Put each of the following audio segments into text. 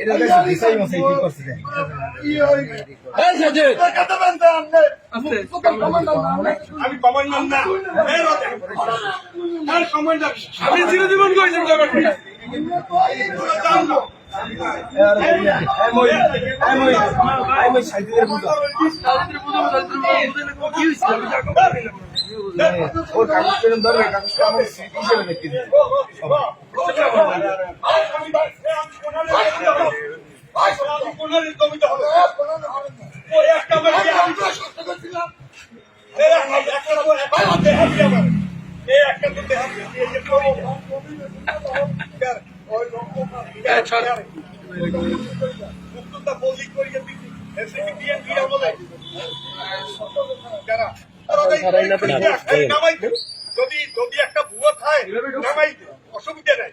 এটা দেখছি, দিশাই মশাই কি করছে দেখ। আমি কমান্ডার না এই রতে। এই কমান্ডার আমি চিরজীবন কইছি ব্যাপারটা। ওর কাগজ ধরবে, কাগজটা আমার স্মৃতি হিসেবে রেখে দিবে। যদি একটা ভুয়ো খায় অসুবিধা নাই।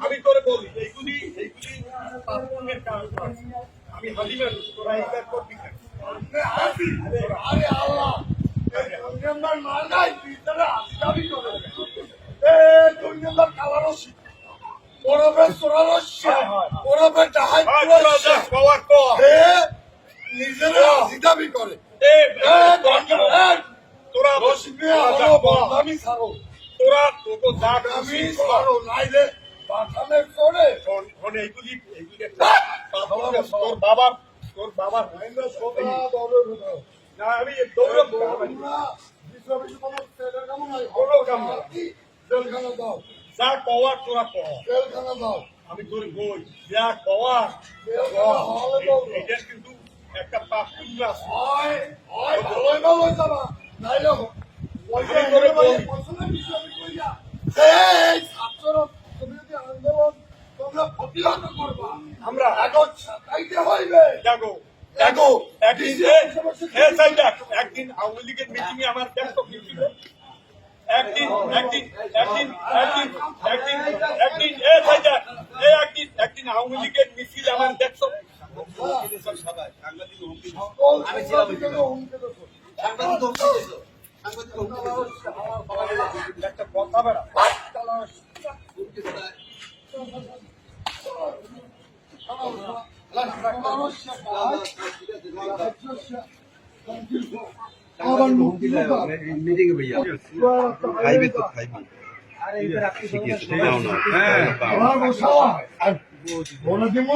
আমি তোরে বলি এইগুলি এইগুলি পাপনের কাজ আমি হালিমের তোরা এইবার করবি আরে আল্লাহ দুই নম্বর মার নাই করে এ ওরবে ওরবে ডাহাই Ay, brother, এ নিজেরা জিদাবি করে এ, তোরা রসিবে হলো বদনামি ছাড়ো তোরা তোকে যা আমি কর। ছাড়ো নাইলে বাথানের করে শোন, এইগুলি এইগুলি তোর বাবা তোর না আমি হয় জেলখানা দাও। যা কওয়ার তোরা কর জেলখানা দাও। আমি তোর বই। যা কওয়ার এটা কিন্তু একটা পাপ পুণ্য আছে। হয় হয় ভালোই ভালোই যাবা। নাইলে আমি করে কইয়া এই তোমরা করবা? আমরা হইবে। দেখো একদিন একদিন আওয়ামী লীগের মিটিং এ আমার ব্যস্ত ছিল। একদিন একদিন একদিন একদিন একদিন একদিন এ সাইডা, এ একদিন একদিন আওয়ামী লীগের মিছিল আমার দেখছ। একটা কথা বেড়া খাইবে তো খাইবে। শিখিয়েছে, তাই না? আমার বসাও আর বলে দিব